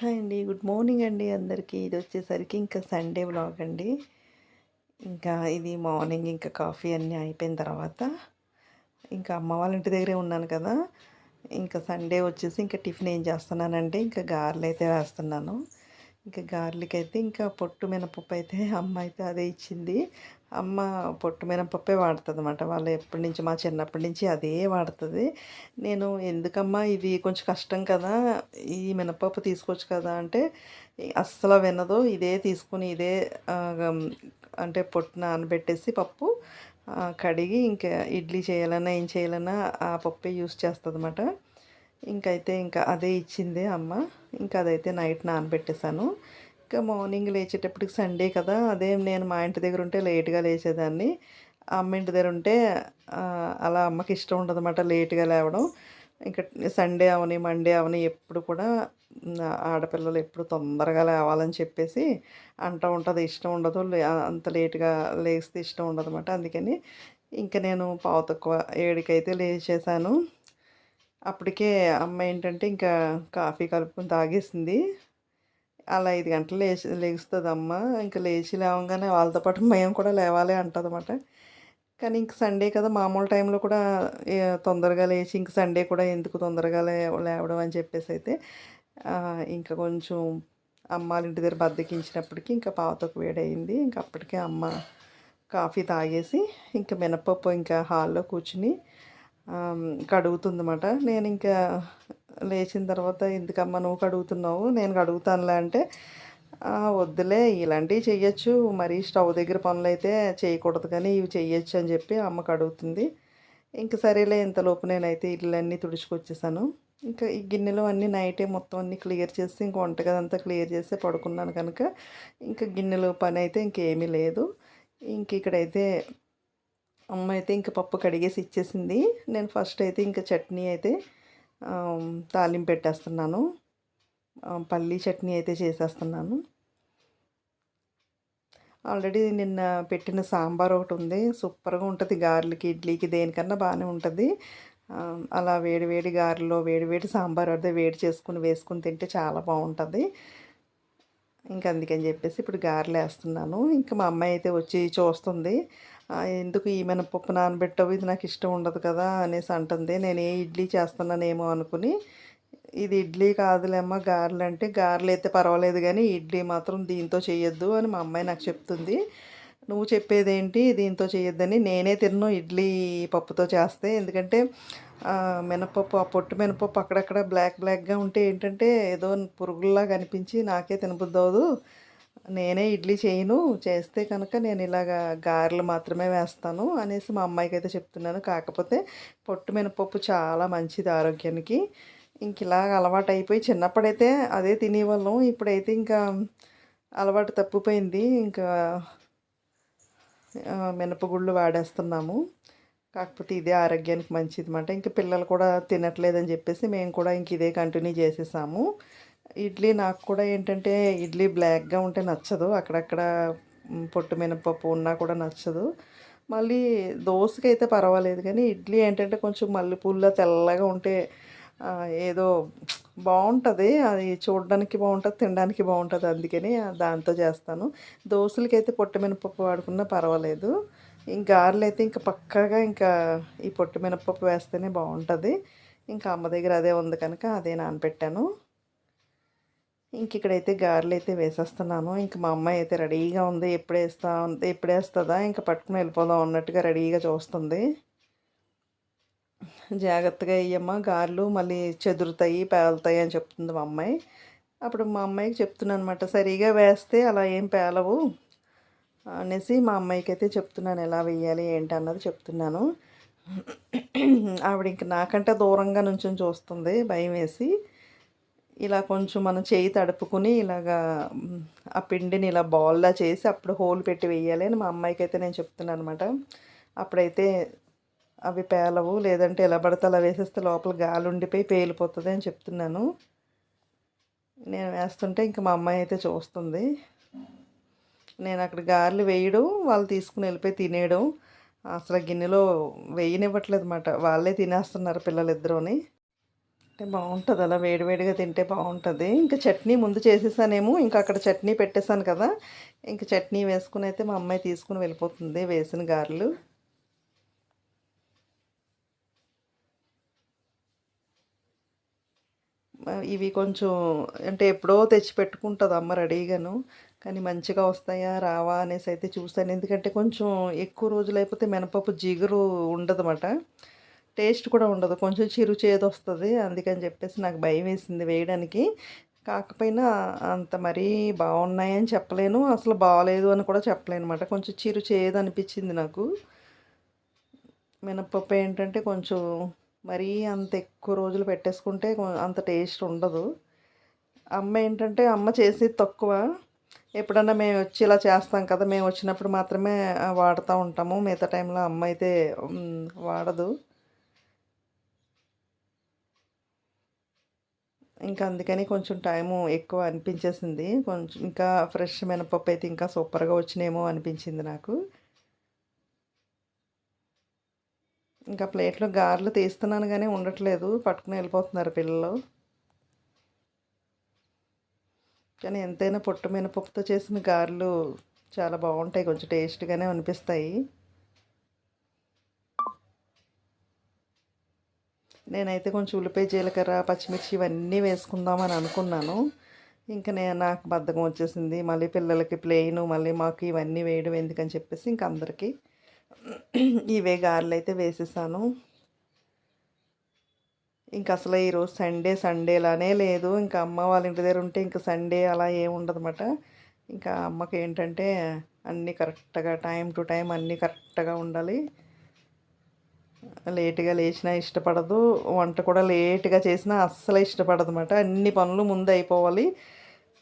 Hi అండి. Good morning అండి అందరికీ. ఇది వచ్చేసరికి ఇంకా సండే బ్లాగ్ అండి. ఇంకా ఇది మార్నింగ్ ఇంకా కాఫీ అన్నీ అయిపోయిన తర్వాత ఇంకా అమ్మ వాళ్ళ ఇంటి దగ్గరే ఉన్నాను కదా. ఇంకా సండే వచ్చేసి ఇంకా టిఫిన్ ఏం చేస్తున్నానంటే ఇంకా గార్లు అయితే వేస్తున్నాను. ఇంకా గార్లిక్ అయితే ఇంకా పొట్టు మినపప్పు అయితే అమ్మ అయితే అదే ఇచ్చింది. అమ్మ పొట్టు మినపప్పే వాడుతుంది అనమాట వాళ్ళు ఎప్పటి నుంచి మా చిన్నప్పటి నుంచి అదే వాడుతుంది. నేను ఎందుకమ్మా ఇది కొంచెం కష్టం కదా ఈ మినపప్పు తీసుకోవచ్చు కదా అంటే అస్సలు వినదు. ఇదే తీసుకుని ఇదే అంటే పొట్టు నానబెట్టేసి పప్పు కడిగి ఇంకా ఇడ్లీ చేయాలన్నా ఏం చేయాలన్నా ఆ పప్పే యూస్ చేస్తుంది అనమాట ఇంకైతే ఇంకా అదే ఇచ్చింది అమ్మ. ఇంకా అదైతే నైట్ నానబెట్టేశాను. ఇంకా మార్నింగ్ లేచేటప్పటికి సండే కదా అదే నేను మా ఇంటి దగ్గర ఉంటే లేట్గా లేచేదాన్ని. అమ్మ ఇంటి దగ్గర ఉంటే అలా అమ్మకి ఇష్టం ఉండదు అనమాట లేట్గా లేవడం. ఇంకా సండే అవని మండే అవని ఎప్పుడు కూడా ఆడపిల్లలు ఎప్పుడు తొందరగా లేవాలని చెప్పేసి అంటూ ఉంటుంది. ఇష్టం ఉండదు. అంత లేట్గా లేస్తే ఇష్టం ఉండదు అనమాట అందుకని ఇంకా నేను పావు తక్కువ ఏడుకైతే లేచేసాను అప్పటికే అమ్మ ఏంటంటే ఇంకా కాఫీ కలుపుకొని తాగేసింది. అలా ఐదు గంటలు లేచి లేస్తుంది అమ్మ ఇంకా లేచి లేవగానే వాళ్ళతో పాటు మేము కూడా లేవాలి అంటదన్నమాట కానీ ఇంక సండే కదా మామూలు టైంలో కూడా తొందరగా లేచి ఇంక సండే కూడా ఎందుకు తొందరగా లే లేవడం అని చెప్పేసి అయితే ఇంకా కొంచెం అమ్మాళ్ళ ఇంటి దగ్గర బద్దకించినప్పటికీ ఇంకా పావతకు వేడయింది. ఇంకా అప్పటికే అమ్మ కాఫీ తాగేసి ఇంకా మినపప్పు ఇంకా హాల్లో కూర్చుని కడుగుతుందన్నమాట. నేను ఇంకా లేచిన తర్వాత ఎందుకమ్మా నువ్వు కడుగుతున్నావు? నేను కడుగుతానులే అంటే వద్దులే ఇలాంటివి చెయ్యొచ్చు. మరీ స్టవ్ దగ్గర పనులు అయితే చేయకూడదు కానీ ఇవి చెయ్యొచ్చు అని చెప్పి అమ్మ కడుగుతుంది. ఇంక సరేలే ఇంతలోపు నేనైతే ఇళ్ళన్నీ తుడుచుకొచ్చేసాను. ఇంకా ఈ గిన్నెలు అన్నీ నైటే మొత్తం అన్నీ క్లియర్ చేసి ఇంక వంటగదంతా క్లియర్ చేసి పడుకున్నాను కనుక ఇంకా గిన్నెలు పని అయితే ఇంకేమీ లేదు. ఇంక ఇక్కడైతే అమ్మ అయితే ఇంకా పప్పు కడిగేసి ఇచ్చేసింది. నేను ఫస్ట్ అయితే ఇంకా చట్నీ అయితే తాలింపు పెట్టేస్తున్నాను. పల్లీ చట్నీ అయితే చేసేస్తున్నాను. ఆల్రెడీ నిన్న పెట్టిన సాంబార్ ఒకటి ఉంది. సూపర్గా ఉంటుంది గారెలకి ఇడ్లీకి దేనికన్నా బాగానే ఉంటుంది. అలా వేడి వేడి గారెలో వేడి వేడి సాంబార్ అదే వేడి చేసుకుని వేసుకుని తింటే చాలా బాగుంటుంది. ఇంకా అందుకని చెప్పేసి ఇప్పుడు గారెలు వేస్తున్నాను. ఇంకా మా అమ్మాయి అయితే వచ్చి చూస్తుంది. ఎందుకు ఈ మినపప్పు నానబెట్టవు? ఇది నాకు ఇష్టం ఉండదు కదా అనేసి అంటుంది. నేను ఏ ఇడ్లీ చేస్తున్నానేమో అనుకుని ఇది ఇడ్లీ కాదులేమ్మా గారెలు అంటే గారెలు అయితే పర్వాలేదు కానీ ఇడ్లీ మాత్రం దీంతో చేయొద్దు అని మా అమ్మాయి నాకు చెప్తుంది. నువ్వు చెప్పేదేంటి? దీంతో చేయొద్దని. నేనే తిన్ను ఇడ్లీ పప్పుతో చేస్తే. ఎందుకంటే మినపప్పు ఆ పొట్టు మినపప్పు అక్కడక్కడ బ్లాక్ బ్లాక్గా ఉంటే ఏంటంటే ఏదో పురుగుల్లా కనిపించి నాకే తినబుద్దవదు నేనే ఇడ్లీ చేయను చేస్తే కనుక నేను ఇలాగ గారెలు మాత్రమే వేస్తాను అనేసి మా అమ్మాయికి అయితే చెప్తున్నాను. కాకపోతే పొట్టు మినపప్పు చాలా మంచిది ఆరోగ్యానికి. ఇంక ఇలాగ అలవాటు అయిపోయి చిన్నప్పుడైతే అదే తినేవాళ్ళం. ఇప్పుడైతే ఇంకా అలవాటు తప్పిపోయింది. ఇంకా మినపగుళ్ళు వాడేస్తున్నాము. కాకపోతే ఇదే ఆరోగ్యానికి మంచిది అనమాట ఇంకా పిల్లలు కూడా తినట్లేదని చెప్పేసి మేము కూడా ఇంక ఇదే కంటిన్యూ చేసేసాము. ఇడ్లీ నాకు కూడా ఏంటంటే ఇడ్లీ బ్లాక్గా ఉంటే నచ్చదు. అక్కడక్కడ పొట్టు మినపప్పు ఉన్నా కూడా నచ్చదు. మళ్ళీ దోశకి అయితే పర్వాలేదు కానీ ఇడ్లీ ఏంటంటే కొంచెం మల్లెపూల్లో తెల్లగా ఉంటే ఏదో బాగుంటుంది అది చూడడానికి బాగుంటుంది తినడానికి బాగుంటుంది అందుకని దాంతో చేస్తాను. దోశలకి అయితే పొట్టు మినపప్పు వాడుకున్నా పర్వాలేదు. ఇంకా గారెలు అయితే ఇంకా పక్కాగా ఇంకా ఈ పొట్టు మినపప్పు వేస్తేనే బాగుంటుంది ఇంకా అమ్మ దగ్గర అదే ఉంది కనుక అదే నానపెట్టాను. ఇంక ఇక్కడైతే గారెలు అయితే వేసేస్తున్నాను. ఇంక మా అమ్మాయి అయితే రెడీగా ఉంది. ఎప్పుడు వేస్తా ఎప్పుడు వేస్తుందా ఇంకా పట్టుకుని వెళ్ళిపోదాం అన్నట్టుగా రెడీగా చూస్తుంది. జాగ్రత్తగా వేయమ్మ గారెలు మళ్ళీ చెదురుతాయి పేలుతాయి అని చెప్తుంది మా అమ్మాయి. అప్పుడు మా అమ్మాయికి చెప్తున్నాను అనమాట సరిగా వేస్తే అలా ఏం పేలవు అనేసి మా అమ్మాయికి అయితే చెప్తున్నాను ఎలా వేయాలి ఏంటి? అన్నది చెప్తున్నాను. ఆవిడ ఇంక నాకంటే దూరంగా నుంచి చూస్తుంది భయం వేసి. ఇలా కొంచెం మనం చేయి తడుపుకుని ఇలాగా ఆ పిండిని ఇలా బాల్లా చేసి అప్పుడు హోల్ పెట్టి వేయాలి అని మా అమ్మాయికి అయితే నేను చెప్తున్నాను అనమాట అప్పుడైతే అవి పేలవు లేదంటే ఎలా పడితే అలా వేసేస్తే లోపల గాలి ఉండిపోయి పేలిపోతుంది అని చెప్తున్నాను. నేను వేస్తుంటే ఇంకా మా అమ్మాయి అయితే చూస్తుంది. నేను అక్కడ గారెలు వేయడం వాళ్ళు తీసుకుని వెళ్ళిపోయి తినేయడం. అసలు గిన్నెలో వేయనివ్వట్లేదు అనమాట వాళ్ళే తినేస్తున్నారు పిల్లలిద్దరూని. అంటే బాగుంటుంది అలా వేడివేడిగా తింటే బాగుంటుంది. ఇంకా చట్నీ ముందు చేసేసానేమో ఇంకా అక్కడ చట్నీ పెట్టేశాను కదా. ఇంకా చట్నీ వేసుకుని అయితే మా అమ్మాయి తీసుకుని వెళ్ళిపోతుంది వేసిన గారెలు. ఇవి కొంచెం అంటే ఎప్పుడో తెచ్చి పెట్టుకుంటుంది అమ్మ రెడీగాను. కానీ మంచిగా వస్తాయా రావా అనేసి అయితే చూస్తాను ఎందుకంటే కొంచెం ఎక్కువ రోజులు అయిపోతే మినపప్పు జిగురు ఉండదన్నమాట. టేస్ట్ కూడా ఉండదు. కొంచెం చిరు చేదు వస్తుంది. అందుకని చెప్పేసి నాకు భయం వేసింది వేయడానికి. కాకపోయినా అంత మరీ బాగున్నాయని చెప్పలేను. అసలు బాగాలేదు అని కూడా చెప్పలేను అనమాట కొంచెం చిరు చేదు అనిపించింది నాకు. మినప్పప్పు ఏంటంటే కొంచెం మరీ అంత ఎక్కువ రోజులు పెట్టేసుకుంటే అంత టేస్ట్ ఉండదు. అమ్మ ఏంటంటే అమ్మ చేసేది తక్కువ. ఎప్పుడన్నా మేము వచ్చి ఇలా చేస్తాం కదా మేము వచ్చినప్పుడు మాత్రమే వాడుతూ ఉంటాము. మిగతా టైంలో అమ్మ అయితే వాడదు. ఇంకా అందుకని కొంచెం టైము ఎక్కువ అనిపించేసింది. కొంచెం ఇంకా ఫ్రెష్ మినపప్పు అయితే ఇంకా సూపర్గా వచ్చినేమో అనిపించింది నాకు. ఇంకా ప్లేట్లో గారెలు తీస్తున్నాను కానీ ఉండట్లేదు. పట్టుకుని వెళ్ళిపోతున్నారు పిల్లలు. కానీ ఎంతైనా పొట్టు మినపప్పుతో చేసిన గారెలు చాలా బాగుంటాయి. కొంచెం టేస్ట్గానే అనిపిస్తాయి. నేనైతే కొంచెం ఉల్లిపాయ జీలకర్ర పచ్చిమిర్చి ఇవన్నీ వేసుకుందామని అనుకున్నాను. ఇంకా నేను నాకు బద్ధకం వచ్చేసింది. మళ్ళీ పిల్లలకి ప్లెయిన్ మళ్ళీ మాకు ఇవన్నీ వేయడం ఎందుకని చెప్పేసి ఇంక అందరికీ ఇవే గారెలు అయితే వేసేసాను. ఇంకా అసలు ఈరోజు సండే సండేలానే లేదు. ఇంకా అమ్మ వాళ్ళ ఇంటి దగ్గర ఉంటే ఇంకా సండే అలా ఏముండదన్నమాట ఇంకా అమ్మకి ఏంటంటే అన్నీ కరెక్ట్గా టైం టు టైం అన్నీ కరెక్ట్గా ఉండాలి. లేట్గా లేచినా ఇష్టపడదు వంట కూడా లేట్గా చేసినా అస్సలు ఇష్టపడదు అనమాట అన్ని పనులు ముందు అయిపోవాలి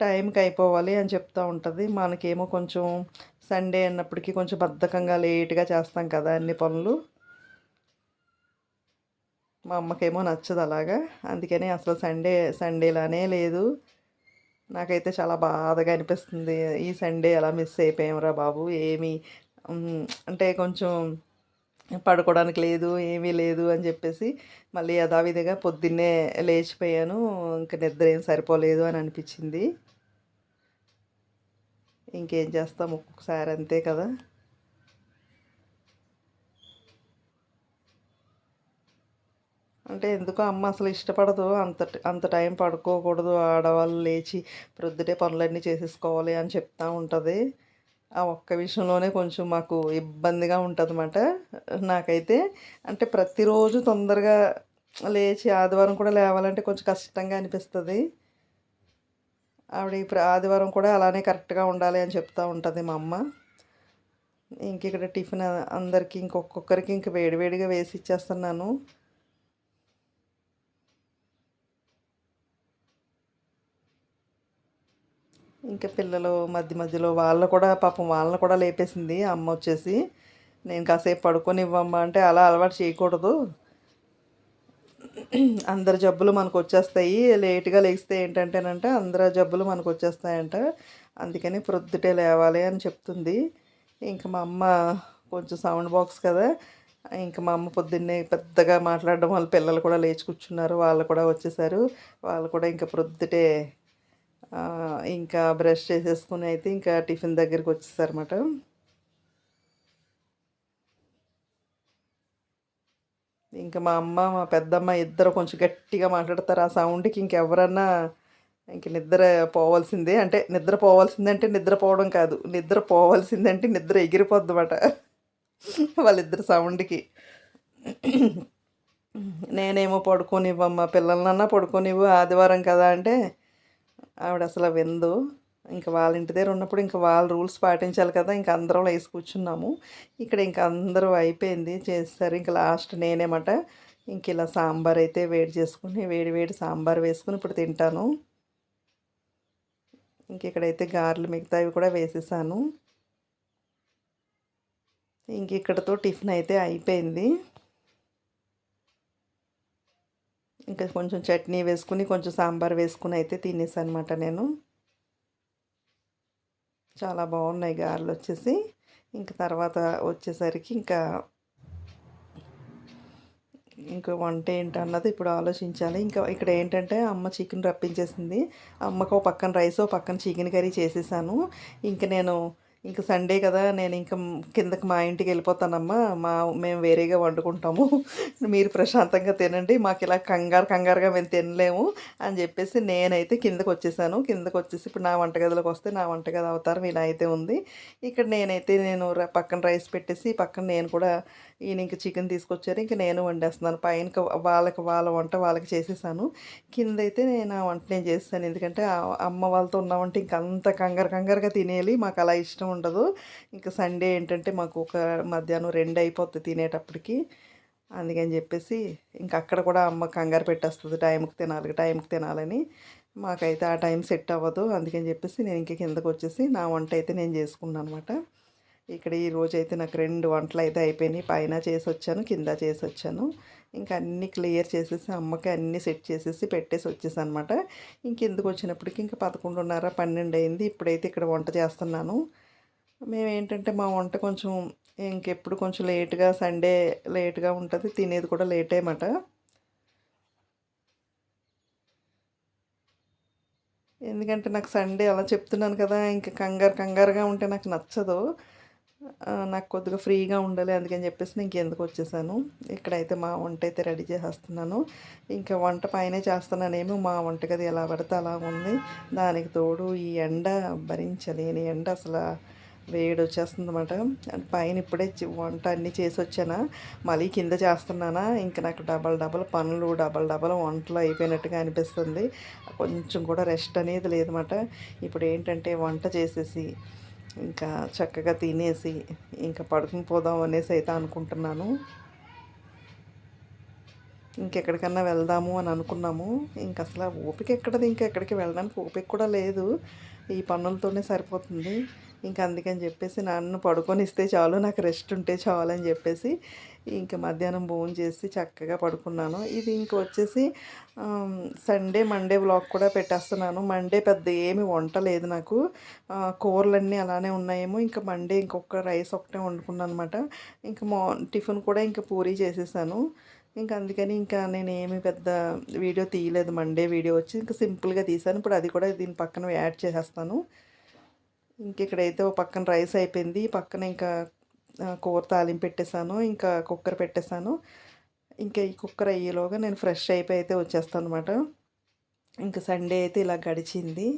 టైంకి అయిపోవాలి అని చెప్తూ ఉంటుంది. మనకేమో కొంచెం సండే అన్నప్పటికీ కొంచెం బద్ధకంగా లేట్గా చేస్తాం కదా అన్ని పనులు. మా అమ్మకేమో నచ్చదు అలాగా. అందుకని అసలు సండే సండేలానే లేదు. నాకైతే చాలా బాధగా అనిపిస్తుంది. ఈ సండే అలా మిస్ అయిపోయామరా బాబు ఏమి అంటే కొంచెం పడుకోవడానికి లేదు ఏమీ లేదు అని చెప్పేసి మళ్ళీ యథావిధిగా పొద్దున్నే లేచిపోయాను. ఇంకా నిద్ర ఏం సరిపోలేదు అని అనిపించింది. ఇంకేం చేస్తాం ఒక్కొక్కసారి అంతే కదా. అంటే ఎందుకో అమ్మ అసలు ఇష్టపడదు. అంత అంత టైం పడుకోకూడదు. ఆడవాళ్ళు లేచి ప్రొద్దుటే పనులన్నీ చేసేసుకోవాలి అని చెప్తూ ఉంటుంది. ఆ ఒక్క విషయంలోనే కొంచెం మాకు ఇబ్బందిగా ఉంటుంది నాకైతే అంటే ప్రతిరోజు తొందరగా లేచి ఆదివారం కూడా లేవాలంటే కొంచెం కష్టంగా అనిపిస్తుంది. ఆవిడ ఇప్పుడు ఆదివారం కూడా అలానే కరెక్ట్గా ఉండాలి అని చెప్తూ ఉంటుంది మా అమ్మ. ఇంక ఇక్కడ టిఫిన్ అందరికీ ఇంకొక్కొక్కరికి ఇంక వేడివేడిగా వేసి ఇచ్చేస్తున్నాను. ఇంకా పిల్లలు మధ్య మధ్యలో వాళ్ళు కూడా పాపం వాళ్ళని కూడా లేపేసింది అమ్మ వచ్చేసి. నేను కాసేపు పడుకొని ఇవ్వమ్మా అంటే అలా అలవాటు చేయకూడదు. అందరి జబ్బులు మనకు వచ్చేస్తాయి. లేట్గా లేస్తే ఏంటంటేనంటే అందరి జబ్బులు మనకు వచ్చేస్తాయంట. అందుకని ప్రొద్దుటే లేవాలి అని చెప్తుంది. ఇంకా మా అమ్మ కొంచెం సౌండ్ బాక్స్ కదా. ఇంకా మా అమ్మ పొద్దున్నే పెద్దగా మాట్లాడడం వాళ్ళ పిల్లలు కూడా లేచి కూర్చున్నారు. వాళ్ళు కూడా వచ్చేసారు. వాళ్ళు కూడా ఇంకా ప్రొద్దుటే ఇంకా బ్రష్ చేసేసుకుని అయితే ఇంకా టిఫిన్ దగ్గరికి వచ్చేసారన్నమాట. ఇంకా మా అమ్మ మా పెద్దమ్మ ఇద్దరు కొంచెం గట్టిగా మాట్లాడతారు. ఆ సౌండ్కి ఇంకెవరన్నా ఇంక నిద్ర పోవాల్సిందే. అంటే నిద్ర పోవాల్సిందంటే నిద్రపోవడం కాదు. నిద్ర పోవాల్సిందంటే నిద్ర ఎగిరిపోద్దన్నమాట వాళ్ళిద్దరు సౌండ్కి. నేనేమో పడుకోనివ్వమ్మా పిల్లలనన్నా పడుకోనివ్వు ఆదివారం కదా అంటే ఆవిడ అసలు విందు ఇంకా వాళ్ళ ఇంటి దగ్గర ఉన్నప్పుడు ఇంకా వాళ్ళ రూల్స్ పాటించాలి కదా ఇంకా అందరం వేసి కూర్చున్నాము. ఇక్కడ ఇంకా అందరూ అయిపోయింది చేస్తారు. ఇంకా లాస్ట్ నేనేమాట ఇంక ఇలా సాంబార్ అయితే వేడి చేసుకుని వేడి వేడి సాంబార్ వేసుకుని ఇప్పుడు తింటాను. ఇంక ఇక్కడైతే గారెలు మిగతావి కూడా వేసేసాను. ఇంక ఇక్కడతో టిఫిన్ అయితే అయిపోయింది. ఇంకా కొంచెం చట్నీ వేసుకుని కొంచెం సాంబార్ వేసుకుని అయితే తినేసాను అనమాట నేను. చాలా బాగున్నాయి గారెలు వచ్చేసి. ఇంకా తర్వాత వచ్చేసరికి ఇంకా ఇంకా వంట ఏంటన్నది ఇప్పుడు ఆలోచించాలి. ఇంకా ఇక్కడ ఏంటంటే అమ్మ చికెన్ రప్పించేసింది. అమ్మకు పక్కన రైస్ ఓ పక్కన చికెన్ కర్రీ చేసేసాను. ఇంక నేను ఇంక సండే కదా నేను ఇంకా కిందకి మా ఇంటికి వెళ్ళిపోతానమ్మా. మా మేము వేరేగా వండుకుంటాము. మీరు ప్రశాంతంగా తినండి. మాకు ఇలా కంగారు కంగారుగా మేము తినలేము అని చెప్పేసి నేనైతే కిందకు వచ్చేసాను. కిందకు వచ్చేసి ఇప్పుడు నా వంటగదిలోకి వస్తే నా వంటగది అవతారం ఇలా అయితే ఉంది. ఇక్కడ నేనైతే నేను పక్కన రైస్ పెట్టేసి పక్కన నేను కూడా ఈయన ఇంక చికెన్ తీసుకొచ్చారు. ఇంక నేను వండేస్తున్నాను. పైన వాళ్ళకి వాళ్ళ వంట వాళ్ళకి చేసేసాను. కింద అయితే నేను ఆ వంట నేను చేస్తాను ఎందుకంటే అమ్మ వాళ్ళతో ఉన్నామంటే ఇంక అంత కంగారు కంగారుగా తినేయాలి. మాకు అలా ఇష్టం ఉండదు. ఇంకా సండే ఏంటంటే మాకు ఒక మధ్యాహ్నం రెండు అయిపోతుంది తినేటప్పటికి. అందుకని చెప్పేసి ఇంక అక్కడ కూడా అమ్మ కంగారు పెట్టేస్తుంది. టైంకి తినాలి టైంకి తినాలని. మాకైతే ఆ టైం సెట్ అవ్వదు. అందుకని చెప్పేసి నేను ఇంక కిందకు వచ్చేసి నా వంట అయితే నేను చేసుకున్నాను అనమాట ఇక్కడ ఈ రోజు అయితే నాకు రెండు వంటలు అయితే అయిపోయినాయి. పైన చేసి వచ్చాను కింద చేసి వచ్చాను ఇంకా అన్నీ క్లియర్ చేసేసి అమ్మకి అన్నీ సెట్ చేసేసి పెట్టేసి వచ్చేసాను అనమాట ఇంకెందుకు వచ్చినప్పటికి ఇంకా పదకొండున్నర పన్నెండు అయింది. ఇప్పుడైతే ఇక్కడ వంట చేస్తున్నాను. మేము ఏంటంటే మా వంట కొంచెం ఇంకెప్పుడు కొంచెం లేట్గా సండే లేట్గా ఉంటుంది. తినేది కూడా లేటే అన్నమాట. ఎందుకంటే నాకు సండే అలా చెప్తున్నాను కదా ఇంకా కంగారు కంగారుగా ఉంటే నాకు నచ్చదు. నాకు కొద్దిగా ఫ్రీగా ఉండాలి అందుకని చెప్పేసి నేను ఎందుకు వచ్చేసాను. ఇక్కడైతే మా వంట అయితే రెడీ చేసేస్తున్నాను. ఇంకా వంట పైనే చేస్తున్నానేమో మా వంటగది ఎలా పడితే అలా ఉంది. దానికి తోడు ఈ ఎండ భరించలేని ఎండ అసలు వేడి వచ్చేస్తుంది అనమాట పైన ఇప్పుడే వంట అన్నీ చేసి వచ్చానా. మళ్ళీ కింద చేస్తున్నానా. ఇంకా నాకు డబల్ డబల్ పనులు డబల్ డబల్ వంటలు అయిపోయినట్టుగా అనిపిస్తుంది. కొంచెం కూడా రెస్ట్ అనేది లేదన్నమాట. ఇప్పుడు ఏంటంటే వంట చేసేసి ఇంకా చక్కగా తినేసి ఇంకా పడుకుని పోదాం అనేసి అయితే అనుకుంటున్నాను. ఇంకెక్కడికన్నా వెళ్దాము అని అనుకున్నాము. ఇంక అసలు ఓపిక ఎక్కడది? ఇంకా ఎక్కడికి వెళ్ళడానికి ఓపిక కూడా లేదు. ఈ పనులతోనే సరిపోతుంది. ఇంకా అందుకని చెప్పేసి నన్ను పడుకొని ఇస్తే చాలు నాకు రెస్ట్ ఉంటే చాలు అని చెప్పేసి ఇంకా మధ్యాహ్నం భోజనం చేసి చక్కగా పడుకున్నాను. ఇది ఇంక వచ్చేసి సండే మండే బ్లాగ్ కూడా పెట్టేస్తున్నాను. మండే పెద్ద ఏమి వంట లేదు నాకు. కూరలన్నీ అలానే ఉన్నాయేమో. ఇంకా మండే ఇంకొక రైస్ ఒకటే వండుకున్నాను అనమాట ఇంకా మా టిఫిన్ కూడా ఇంకా పూరీ చేసేసాను. ఇంకా అందుకని ఇంకా నేను ఏమి పెద్ద వీడియో తీయలేదు. మండే వీడియో వచ్చి ఇంకా సింపుల్గా తీసాను. ఇప్పుడు అది కూడా దీని పక్కన యాడ్ చేసేస్తాను. ఇంక ఇక్కడైతే ఓ పక్కన రైస్ అయిపోయింది. పక్కన ఇంకా కూర తాలింపు పెట్టేశాను ఇంకా కుక్కర్ పెట్టేశాను. ఇంకా ఈ కుక్కర్ అయ్యేలోగా నేను ఫ్రెష్ అయిపోయి అయితే వచ్చేస్తాను అనమాట ఇంకా సండే అయితే ఇలా గడిచింది.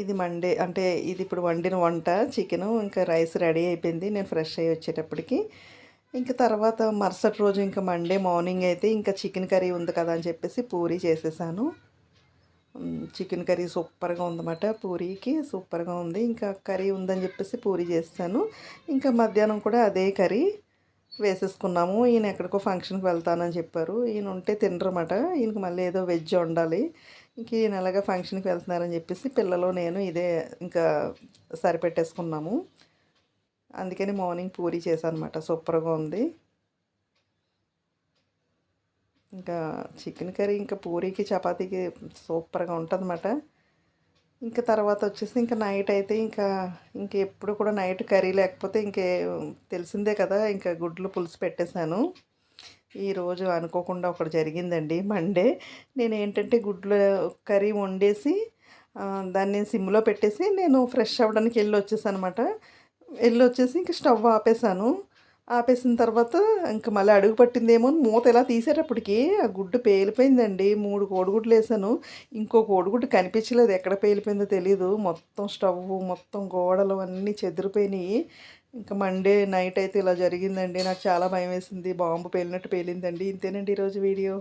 ఇది మండే అంటే ఇది ఇప్పుడు వండిన వంట చికెను ఇంకా రైస్ రెడీ అయిపోయింది. నేను ఫ్రెష్ అయ్యి వచ్చేటప్పటికి. ఇంకా తర్వాత మరుసటి రోజు ఇంకా మండే మార్నింగ్ అయితే ఇంకా చికెన్ కర్రీ ఉంది కదా అని చెప్పేసి పూరి చేసేసాను. చికెన్ కర్రీ సూపర్గా ఉందన్నమాట. పూరీకి సూపర్గా ఉంది. ఇంకా కర్రీ ఉందని చెప్పేసి పూరీ చేస్తాను. ఇంకా మధ్యాహ్నం కూడా అదే కర్రీ వేసేసుకున్నాము. ఈయన ఎక్కడికో ఫంక్షన్కి వెళ్తానని చెప్పారు. ఈయన ఉంటే తినరమాట ఈయనకి మళ్ళీ ఏదో వెజ్ ఉండాలి ఇంక ఈయన ఎలాగా ఫంక్షన్కి వెళ్తున్నారని చెప్పేసి పిల్లలు నేను ఇదే ఇంకా సరిపెట్టేసుకున్నాము. అందుకని మార్నింగ్ పూరీ చేశాను అనమాట సూపర్గా ఉంది. ఇంకా చికెన్ కర్రీ ఇంకా పూరీకి చపాతీకి సూపర్గా ఉంటుందన్నమాట. ఇంకా తర్వాత వచ్చేసి ఇంకా నైట్ అయితే ఇంకా ఇంక ఎప్పుడు కూడా నైట్ కర్రీ లేకపోతే ఇంకే తెలిసిందే కదా ఇంకా గుడ్లు పులుసు పెట్టేశాను. ఈరోజు అనుకోకుండా ఒకటి జరిగిందండి మండే. నేను ఏంటంటే గుడ్లు కర్రీ వండేసి దాన్ని సిమ్లో పెట్టేసి నేను ఫ్రెష్ అవ్వడానికి వెళ్ళి వచ్చేసాను అనమాట వెళ్ళి వచ్చేసి ఇంక స్టవ్ ఆపేసాను ఆపేసిన తర్వాత ఇంకా మళ్ళీ అడుగు పట్టిందేమో మూత ఎలా తీసేటప్పటికి ఆ గుడ్డు పేలిపోయిందండి. మూడు కోడిగుడ్లు వేసాను. ఇంకో కోడిగుడ్డు కనిపించలేదు. ఎక్కడ పేలిపోయిందో తెలియదు మొత్తం స్టవ్ మొత్తం గోడలు అన్నీ చెదిరిపోయినాయి. ఇంకా మండే నైట్ అయితే ఇలా జరిగిందండి. నాకు చాలా భయం వేసింది. బాంబు పేలినట్టు పేలిందండి. ఇంతేనండి ఈరోజు వీడియో.